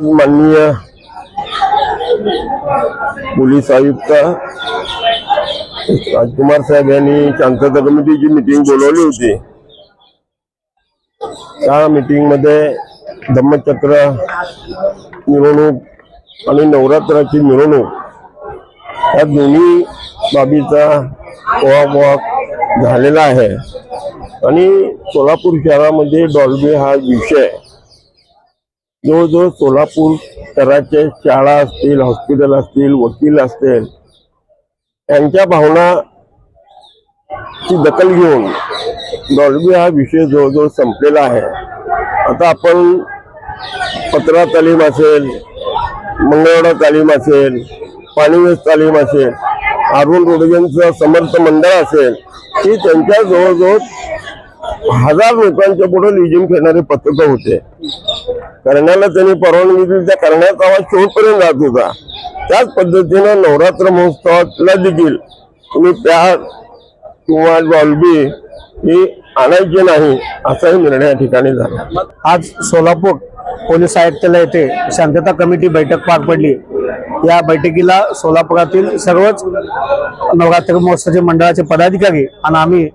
माननीय पोलीस आयुक्त राजकुमार साहेब यांनी शांतता कमिटीची मिटिंग बोलवली होती. त्या मिटिंगमध्ये धम्मचक्र मिरवणूक आणि नवरात्राची मिरवणूक या दोन्ही बाबीचा ओहापोहा झालेला आहे. आणि सोलापूर शहरामध्ये डॉल्बी हा विषय जवळजवळ सोलापूर स्तराचे शाळा असतील हॉस्पिटल असतील वकील असतील यांच्या भावना ची दखल घेऊन डॉल्बी हा विषय जवळजवळ संपलेला आहे. आता आपण पत्रा तालीम असेल मंगळवाडा तालीम असेल पाणीवेस तालीम असेल अरुण रोडगेंचं समर्थ मंडळ असेल ही त्यांच्या जवळजवळ हजार लोकांच्या पुढे लिजिंग खेळणारे पत्रक होते. करण्याला त्यांनी परवानगी दिली त्या करण्याचा आवाज शेवटपर्यंत जात होता. त्याच पद्धतीनं नवरात्र महोत्सवाला देखील तुम्ही प्यार किंवा डॉल्बी ही आणायची नाही असाही निर्णय या ठिकाणी झाला. आज सोलापूर पोलीस आयुक्तालय येथे शांतता कमिटी बैठक पार पडली. या बैठकीला सोलापुरातील सर्वच नवरात्र महोत्सवाचे मंडळाचे पदाधिकारी आणि आम्ही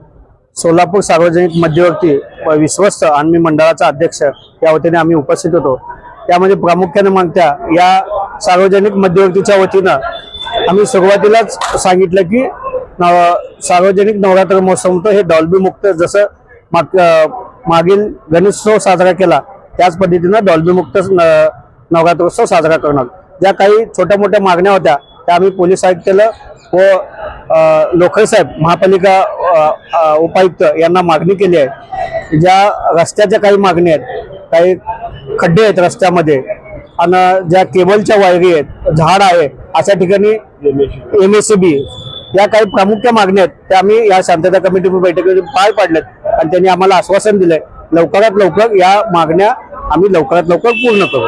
सोलापूर सार्वजनिक मध्यवर्ती व विश्वस्त आणि मी मंडळाचा अध्यक्ष या वतीने आम्ही उपस्थित होतो. त्यामध्ये प्रामुख्याने मागत्या या सार्वजनिक मध्यवर्तीच्या वतीनं आम्ही सुरुवातीलाच सांगितलं की नव- सार्वजनिक नवरात्र महोत्सव म्हणतो हे डॉल्बीमुक्त जसं माग मागील गणेशोत्सव साजरा केला त्याच पद्धतीनं डॉल्बीमुक्त न- नवरात्रोत्सव साजरा करणार. ज्या काही छोट्या मोठ्या मागण्या होत्या त्या आम्ही पोलीस आयुक्तालय व अं, साहेब महापालिका उपायुक्त यांना मागणी केली आहे ज्या रस्त्याच्या काही मागणी आहेत काही खड्डे आहेत रस्त्यामध्ये आणि ज्या केबलच्या वायरी आहेत झाड आहे अशा ठिकाणी एम एस सी बी या काही प्रामुख्य मागण्या आहेत त्या आम्ही या शांतता कमिटी बैठकीमध्ये पार पाडल्यात आणि त्यांनी आम्हाला आश्वासन दिलंय लवकरात लवकर या मागण्या आम्ही लवकरात लवकर पूर्ण करू.